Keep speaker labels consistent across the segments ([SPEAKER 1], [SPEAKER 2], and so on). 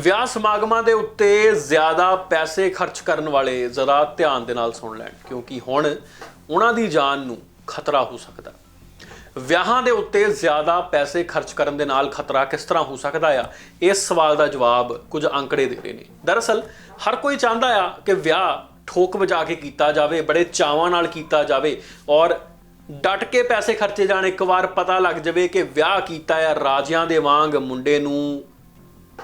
[SPEAKER 1] ਵਿਆਹ ਸਮਾਗਮਾਂ ਦੇ ਉੱਤੇ ਜ਼ਿਆਦਾ ਪੈਸੇ ਖਰਚ ਕਰਨ ਵਾਲੇ ਜ਼ਰਾ ਧਿਆਨ ਦੇ ਨਾਲ ਸੁਣ ਲੈਣ, ਕਿਉਂਕਿ ਹੁਣ ਉਹਨਾਂ ਦੀ ਜਾਨ ਨੂੰ ਖਤਰਾ ਹੋ ਸਕਦਾ। ਵਿਆਹਾਂ ਦੇ ਉੱਤੇ ਜ਼ਿਆਦਾ ਪੈਸੇ ਖਰਚ ਕਰਨ ਦੇ ਨਾਲ ਖਤਰਾ ਕਿਸ ਤਰ੍ਹਾਂ ਹੋ ਸਕਦਾ ਆ? ਇਸ ਸਵਾਲ ਦਾ ਜਵਾਬ ਕੁਝ ਅੰਕੜੇ ਦੇ ਰਹੇ ਨੇ। ਦਰਅਸਲ, ਹਰ ਕੋਈ ਚਾਹੁੰਦਾ ਆ ਕਿ ਵਿਆਹ ਠੋਕ ਵਜਾ ਕੇ ਕੀਤਾ ਜਾਵੇ, ਬੜੇ ਚਾਵਾਂ ਨਾਲ ਕੀਤਾ ਜਾਵੇ ਔਰ ਡਟ ਕੇ ਪੈਸੇ ਖਰਚੇ ਜਾਣ। ਇੱਕ ਵਾਰ ਪਤਾ ਲੱਗ ਜਾਵੇ ਕਿ ਵਿਆਹ ਕੀਤਾ ਆ, ਰਾਜਿਆਂ ਦੇ ਵਾਂਗ ਮੁੰਡੇ ਨੂੰ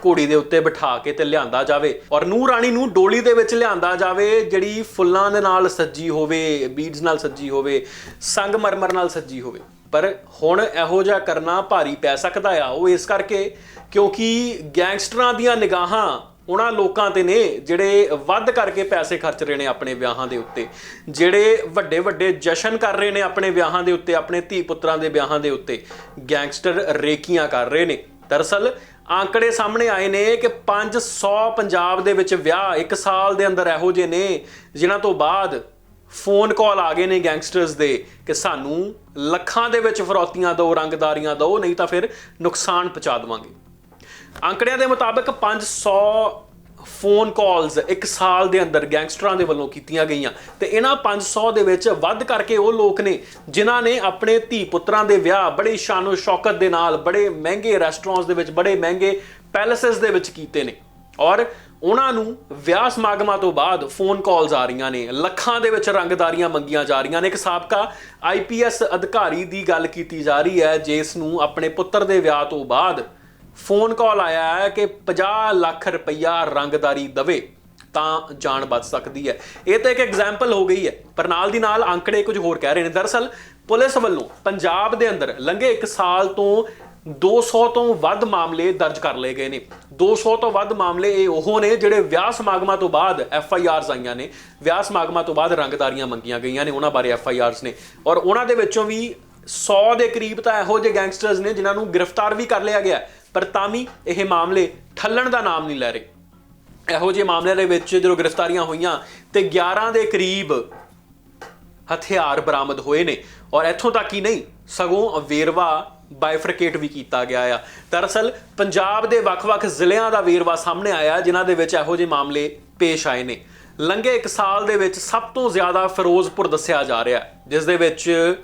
[SPEAKER 1] ਘੋੜੀ ਦੇ ਉੱਤੇ ਬਿਠਾ ਕੇ ਤੇ ਲਿਆਂਦਾ ਜਾਵੇ ਔਰ ਨੂਰ ਰਾਣੀ ਨੂੰ ਡੋਲੀ ਦੇ ਵਿੱਚ ਲਿਆਂਦਾ ਜਾਵੇ, ਜਿਹੜੀ ਫੁੱਲਾਂ ਦੇ ਨਾਲ ਸੱਜੀ ਹੋਵੇ, ਬੀਡਸ ਨਾਲ ਸੱਜੀ ਹੋਵੇ ਸੰਗਮਰਮਰ ਨਾਲ ਸੱਜੀ ਹੋਵੇ। ਪਰ ਹੁਣ ਇਹੋ ਜਿਹਾ ਕਰਨਾ ਭਾਰੀ ਪੈ ਸਕਦਾ ਆ, ਉਹ ਇਸ ਕਰਕੇ ਕਿਉਂਕਿ ਗੈਂਗਸਟਰਾਂ ਦੀਆਂ ਨਿਗਾਹਾਂ ਉਹਨਾਂ ਲੋਕਾਂ ਤੇ ਨੇ, ਜਿਹੜੇ ਵੱਧ ਕਰਕੇ ਪੈਸੇ ਖਰਚ ਰਹੇ ਨੇ ਆਪਣੇ ਵਿਆਹਾਂ ਦੇ ਉੱਤੇ, ਜਿਹੜੇ ਵੱਡੇ ਵੱਡੇ ਜਸ਼ਨ ਕਰ ਰਹੇ ਨੇ ਆਪਣੇ ਵਿਆਹਾਂ ਦੇ ਉੱਤੇ, ਆਪਣੇ ਧੀ ਪੁੱਤਰਾਂ ਦੇ ਵਿਆਹਾਂ ਦੇ ਉੱਤੇ, ਗੈਂਗਸਟਰ ਰੇਕੀਆਂ ਕਰ ਰਹੇ ਨੇ। ਦਰਅਸਲ ਆંકੜੇ ਸਾਹਮਣੇ ਆਏ ਨੇ ਕਿ 500 ਪੰਜਾਬ ਦੇ ਵਿੱਚ ਵਿਆਹ ਇੱਕ ਸਾਲ ਦੇ ਅੰਦਰ ਇਹੋ ਜਿਹੇ ਨੇ, ਜਿਨ੍ਹਾਂ ਤੋਂ ਬਾਅਦ ਫੋਨ ਕਾਲ ਆ ਗਏ ਨੇ ਗੈਂਗਸਟਰਸ ਦੇ ਕਿ ਸਾਨੂੰ ਲੱਖਾਂ ਦੇ ਵਿੱਚ ਫਰੌਤੀਆਂ ਦਿਓ ਰੰਗਦਾਰੀਆਂ ਦਿਓ ਨਹੀਂ ਤਾਂ ਫਿਰ ਨੁਕਸਾਨ ਪਹੁੰਚਾ ਦੇਵਾਂਗੇ। ਅੰਕੜਿਆਂ ਦੇ ਮੁਤਾਬਕ 500 ਫੋਨ ਕਾਲਸ ਇੱਕ ਸਾਲ ਦੇ ਅੰਦਰ ਗੈਂਗਸਟਰਾਂ ਦੇ ਵੱਲੋਂ ਕੀਤੀਆਂ ਗਈਆਂ। ਤੇ ਇਹਨਾਂ 500 ਦੇ ਵਿੱਚ ਵੱਧ ਕਰਕੇ ਉਹ ਲੋਕ ਨੇ, ਜਿਨ੍ਹਾਂ ਨੇ ਆਪਣੇ ਧੀ ਪੁੱਤਰਾਂ ਦੇ ਵਿਆਹ ਬੜੇ ਸ਼ਾਨੋ ਸ਼ੌਕਤ ਦੇ ਨਾਲ, ਬੜੇ ਮਹਿੰਗੇ ਰੈਸਟੋਰੈਂਟਸ ਦੇ ਵਿੱਚ, ਬੜੇ ਮਹਿੰਗੇ ਪੈਲੇਸਸ ਦੇ ਵਿੱਚ ਕੀਤੇ ਨੇ। ਔਰ ਉਹਨਾਂ ਨੂੰ ਵਿਆਹ ਸਮਾਗਮਾਂ ਤੋਂ ਬਾਅਦ ਫੋਨ ਕਾਲਸ ਆ ਰਹੀਆਂ ਨੇ। ਲੱਖਾਂ ਦੇ ਵਿੱਚ ਰੰਗਦਾਰੀਆਂ ਮੰਗੀਆਂ ਜਾ ਰਹੀਆਂ ਨੇ। ਇੱਕ ਸਾਬਕਾ ਆਈਪੀਐਸ ਅਧਿਕਾਰੀ ਦੀ ਗੱਲ ਕੀਤੀ ਜਾ ਰਹੀ ਹੈ, ਜਿਸ ਨੂੰ ਆਪਣੇ ਪੁੱਤਰ ਦੇ ਵਿਆਹ ਤੋਂ ਬਾਅਦ ਫੋਨ ਕਾਲ ਆਇਆ ਹੈ ਕਿ 50 ਲੱਖ ਰੁਪਈਆ ਰੰਗਦਾਰੀ ਦਵੇ, ਤਾਂ ਜਾਨ ਬਚ ਸਕਦੀ ਹੈ। ਇਹ ਤਾਂ ਇੱਕ ਐਗਜ਼ਾਮਪਲ ਹੋ ਗਈ ਹੈ। ਪਰ ਨਾਲ ਦੀ ਨਾਲ ਅੰਕੜੇ ਕੁਝ ਹੋਰ ਕਹਿ ਰਹੇ ਨੇ। ਦਰਅਸਲ ਪੁਲਿਸ ਵੱਲੋਂ ਪੰਜਾਬ ਦੇ ਅੰਦਰ ਲੰਘੇ 1 ਸਾਲ ਤੋਂ 200 ਤੋਂ ਵੱਧ ਮਾਮਲੇ ਦਰਜ ਕਰ ਲਏ ਗਏ ਨੇ। 200 ਤੋਂ ਵੱਧ ਮਾਮਲੇ ਇਹ ਉਹ ਨੇ ਜਿਹੜੇ ਵਿਆਹ ਸਮਾਗਮਾਂ ਤੋਂ ਬਾਅਦ ਐਫ ਆਈ ਆਰਸ ਆਈਆਂ ਨੇ। ਵਿਆਹ ਸਮਾਗਮਾਂ ਤੋਂ ਬਾਅਦ ਰੰਗਦਾਰੀਆਂ ਮੰਗੀਆਂ ਗਈਆਂ ਨੇ ਉਹਨਾਂ ਬਾਰੇ ਐਫ ਆਈ ਆਰਸ ਨੇ। ਔਰ ਉਹਨਾਂ ਦੇ ਵਿੱਚੋਂ ਵੀ 100 ਦੇ ਕਰੀਬ ਤਾਂ ਇਹੋ ਜਿਹੇ ਗੈਂਗਸਟਰਸ ਨੇ ਜਿਨ੍ਹਾਂ ਨੂੰ ਗ੍ਰਿਫਤਾਰ ਵੀ ਕਰ ਲਿਆ ਗਿਆ। ਪਰ ਤਾਂ ਵੀ ਇਹ ਮਾਮਲੇ ਠੱਲਣ ਦਾ ਨਾਮ ਨਹੀਂ ਲੈ ਰਹੇ। ਇਹੋ ਜਿਹੇ ਮਾਮਲਿਆਂ ਦੇ ਵਿੱਚ ਜਦੋਂ ਗ੍ਰਿਫਤਾਰੀਆਂ ਹੋਈਆਂ ਤੇ 11 ਦੇ ਕਰੀਬ ਹਥਿਆਰ ਬਰਾਮਦ ਹੋਏ ਨੇ। ਔਰ ਇੱਥੋਂ ਤੱਕ ਹੀ ਨਹੀਂ, ਸਗੋਂ ਵੇਰਵਾ ਬਾਈਫਰਕੇਟ ਵੀ ਕੀਤਾ ਗਿਆ ਆ। ਦਰਅਸਲ ਪੰਜਾਬ ਦੇ ਵੱਖ-ਵੱਖ ਜ਼ਿਲ੍ਹਿਆਂ ਦਾ ਵੇਰਵਾ ਸਾਹਮਣੇ ਆਇਆ, ਜਿਨ੍ਹਾਂ ਦੇ ਵਿੱਚ ਇਹੋ ਜਿਹੇ ਮਾਮਲੇ ਪੇਸ਼ ਆਏ ਨੇ। ਲੰਘੇ ਇੱਕ ਸਾਲ ਦੇ ਵਿੱਚ ਸਭ ਤੋਂ ਜ਼ਿਆਦਾ ਫਿਰੋਜ਼ਪੁਰ ਦੱਸਿਆ ਜਾ ਰਿਹਾ ਜਿਸ ਦੇ ਵਿੱਚ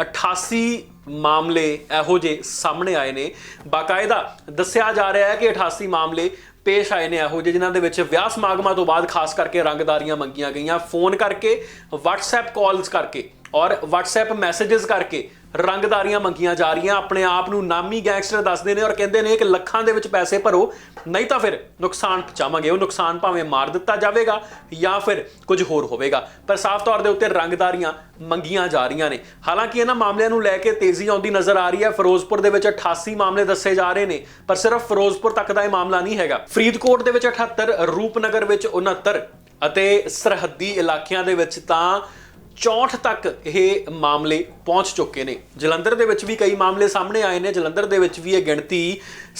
[SPEAKER 1] 88 ਮਾਮਲੇ ਇਹੋ ਜਿਹੇ ਸਾਹਮਣੇ ਆਏ ਨੇ। ਬਾਕਾਇਦਾ ਦੱਸਿਆ ਜਾ ਰਿਹਾ ਹੈ ਕਿ 88 ਮਾਮਲੇ ਪੇਸ਼ ਆਏ ਨੇ ਇਹੋ ਜਿਹੇ, ਜਿਨ੍ਹਾਂ ਦੇ ਵਿੱਚ ਵਿਆਹ ਸਮਾਗਮਾਂ ਤੋਂ ਬਾਅਦ ਖਾਸ ਕਰਕੇ ਰੰਗਦਾਰੀਆਂ ਮੰਗੀਆਂ ਗਈਆਂ। ਫੋਨ ਕਰਕੇ, WhatsApp ਕਾਲਸ ਕਰਕੇ ਔਰ WhatsApp ਮੈਸੇजेस ਕਰਕੇ ਰੰਗਦਾਰੀਆਂ ਮੰਗੀਆਂ ਜਾ ਰਹੀਆਂ, ਆਪਣੇ ਆਪ ਨੂੰ ਨਾਮੀ ਗੈਂਗਸਟਰ ਦੱਸਦੇ ਨੇ ਔਰ ਕਹਿੰਦੇ ਨੇ ਕਿ ਲੱਖਾਂ ਦੇ ਵਿੱਚ ਪੈਸੇ ਭਰੋ, ਨਹੀਂ ਤਾਂ ਫਿਰ ਨੁਕਸਾਨ ਪਹੁੰਚਾਵਾਂਗੇ, ਉਹ ਨੁਕਸਾਨ ਭਾਵੇਂ ਮਾਰ ਦਿੱਤਾ ਜਾਵੇਗਾ ਜਾਂ ਫਿਰ ਕੁਝ ਹੋਰ ਹੋਵੇਗਾ। ਪਰ ਸਾਫ਼ ਤੌਰ ਦੇ ਉੱਤੇ ਰੰਗਦਾਰੀਆਂ ਮੰਗੀਆਂ ਜਾ ਰਹੀਆਂ ਨੇ। ਹਾਲਾਂਕਿ ਇਹਨਾਂ ਮਾਮਲਿਆਂ ਨੂੰ ਲੈ ਕੇ ਤੇਜ਼ੀ ਆਉਂਦੀ ਨਜ਼ਰ ਆ ਰਹੀ ਹੈ। ਫਿਰੋਜ਼ਪੁਰ ਦੇ ਵਿੱਚ 88 ਮਾਮਲੇ ਦੱਸੇ ਜਾ ਰਹੇ ਨੇ, ਪਰ ਸਿਰਫ ਫਿਰੋਜ਼ਪੁਰ ਤੱਕ ਦਾ ਇਹ ਮਾਮਲਾ ਨਹੀਂ ਹੈਗਾ। ਫਰੀਦਕੋਟ ਦੇ ਵਿੱਚ 78 ਰੂਪਨਗਰ ਵਿੱਚ 69 ਅਤੇ ਸਰਹੱਦੀ ਇਲਾਕਿਆਂ ਦੇ ਵਿੱਚ ਤਾਂ 64 ਤੱਕ ਇਹ ਮਾਮਲੇ ਪਹੁੰਚ ਚੁੱਕੇ ਨੇ। ਜਲੰਧਰ ਦੇ ਵਿੱਚ ਵੀ ਕਈ ਮਾਮਲੇ ਸਾਹਮਣੇ ਆਏ ਨੇ। ਜਲੰਧਰ ਦੇ ਵਿੱਚ ਵੀ ਇਹ ਗਿਣਤੀ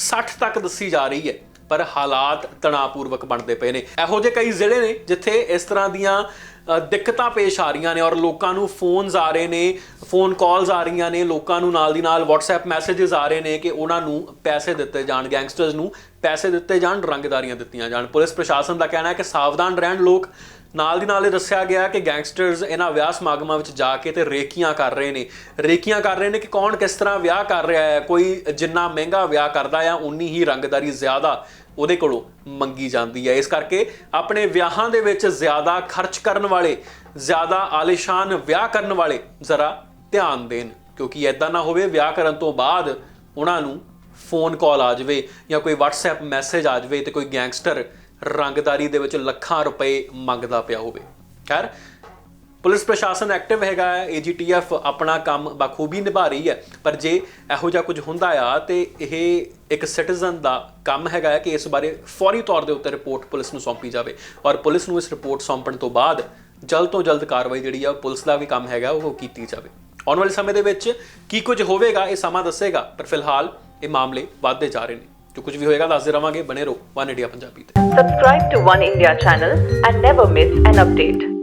[SPEAKER 1] 60 ਤੱਕ ਦੱਸੀ ਜਾ ਰਹੀ ਹੈ, ਪਰ ਹਾਲਾਤ ਤਣਾਅਪੂਰਵਕ ਬਣਦੇ ਪਏ ਨੇ। ਇਹੋ ਜਿਹੇ ਕਈ ਜ਼ਿਲ੍ਹੇ ਨੇ ਜਿੱਥੇ ਇਸ ਤਰ੍ਹਾਂ ਦੀਆਂ ਦਿੱਕਤਾਂ ਪੇਸ਼ ਆ ਰਹੀਆਂ ਨੇ ਔਰ ਲੋਕਾਂ ਨੂੰ ਫੋਨਸ ਆ ਰਹੇ ਨੇ, ਫੋਨ ਕਾਲਸ ਆ ਰਹੀਆਂ ਨੇ। ਲੋਕਾਂ ਨੂੰ ਨਾਲ ਦੀ ਨਾਲ WhatsApp ਮੈਸੇजेस ਆ ਰਹੇ ਨੇ ਕਿ ਉਹਨਾਂ ਨੂੰ ਪੈਸੇ ਦਿੱਤੇ ਜਾਣ, ਗੈਂਗਸਟਰਸ ਨੂੰ। ਪੈਸੇ ਦਿੱਤੇ ਜਾਣ, ਰੰਗਦਾਰੀਆਂ ਦਿੱਤੀਆਂ ਜਾਣ। ਪੁਲਿਸ ਪ੍ਰਸ਼ਾਸਨ ਦਾ ਕਹਿਣਾ ਹੈ ਕਿ ਸਾਵਧਾਨ ਰਹਿਣ ਲੋਕ ਨਾਲ ਦੀ ਨਾਲ ਇਹ ਦੱਸਿਆ ਗਿਆ ਕਿ ਗੈਂਗਸਟਰਸ ਇਹਨਾਂ ਵਿਆਹ ਸਮਾਗਮਾਂ ਵਿੱਚ ਜਾ ਕੇ ਤੇ ਰੇਕੀਆਂ ਕਰ ਰਹੇ ਨੇ। ਰੇਕੀਆਂ ਕਰ ਰਹੇ ਨੇ ਕਿ ਕੌਣ ਕਿਸ ਤਰ੍ਹਾਂ ਵਿਆਹ ਕਰ ਰਿਹਾ ਹੈ? ਕੋਈ ਜਿੰਨਾ ਮਹਿੰਗਾ ਵਿਆਹ ਕਰਦਾ ਆ, ਉਨੀ ਹੀ ਰੰਗਦਾਰੀ ਜ਼ਿਆਦਾ ਉਹਦੇ ਕੋਲੋਂ ਮੰਗੀ ਜਾਂਦੀ ਹੈ। ਇਸ ਕਰਕੇ ਆਪਣੇ ਵਿਆਹਾਂ ਦੇ ਵਿੱਚ ਜ਼ਿਆਦਾ ਖਰਚ ਕਰਨ ਵਾਲੇ, ਜ਼ਿਆਦਾ ਆਲੀਸ਼ਾਨ ਵਿਆਹ ਕਰਨ ਵਾਲੇ ਜ਼ਰਾ ਧਿਆਨ ਦੇਣ, ਕਿਉਂਕਿ ਐਦਾਂ ਨਾ ਹੋਵੇ ਵਿਆਹ ਕਰਨ ਤੋਂ ਬਾਅਦ ਉਹਨਾਂ ਨੂੰ ਫੋਨ ਕਾਲ ਆ ਜਾਵੇ ਜਾਂ ਕੋਈ WhatsApp ਮੈਸੇਜ ਆ ਜਾਵੇ ਤੇ ਕੋਈ ਗੈਂਗਸਟਰ ਰੰਗਦਾਰੀ ਦੇ ਵਿੱਚ ਲੱਖਾਂ ਰੁਪਏ ਮੰਗਦਾ ਪਿਆ ਹੋਵੇ। ਖੈਰ, ਪੁਲਿਸ ਪ੍ਰਸ਼ਾਸਨ ਐਕਟਿਵ ਹੈਗਾ ਹੈ ਏਜੀਟੀਐਫ ਆਪਣਾ ਕੰਮ ਬਖੂਬੀ ਨਿਭਾ ਰਹੀ ਹੈ, ਪਰ ਜੇ ਇਹੋ ਜਿਹਾ ਕੁਝ ਹੁੰਦਾ ਆ ਤੇ ਇਹ ਇੱਕ ਸਿਟੀਜ਼ਨ ਦਾ ਕੰਮ ਹੈਗਾ ਹੈ ਕਿ ਇਸ ਬਾਰੇ ਫੌਰੀ ਤੌਰ ਦੇ ਉੱਤੇ ਰਿਪੋਰਟ ਪੁਲਿਸ ਨੂੰ ਸੌਂਪੀ ਜਾਵੇ ਔਰ ਪੁਲਿਸ ਨੂੰ ਇਸ ਰਿਪੋਰਟ ਸੌਂਪਣ ਤੋਂ ਬਾਅਦ ਜਲਦ ਤੋਂ ਜਲਦ ਕਾਰਵਾਈ ਜਿਹੜੀ ਆ ਪੁਲਿਸ ਦਾ ਵੀ ਕੰਮ ਹੈਗਾ ਉਹ ਕੀਤੀ ਜਾਵੇ। ਆਉਣ ਵਾਲੇ ਸਮੇਂ ਦੇ ਵਿੱਚ ਕੀ ਕੁਝ ਹੋਵੇਗਾ ਇਹ ਸਮਾਂ ਦੱਸੇਗਾ, ਪਰ ਫਿਲਹਾਲ ਇਹ ਮਾਮਲੇ ਵੱਧਦੇ ਜਾ ਰਹੇ ਨੇ ਜੋ ਕੁਝ ਵੀ ਹੋਏਗਾ ਦੱਸਦੇ ਰਵਾਂਗੇ ਬਣੇ ਰਹੋ ਵਨ ਇੰਡੀਆ ਪੰਜਾਬੀ ਤੇ
[SPEAKER 2] subscribe to one India channel and never miss an update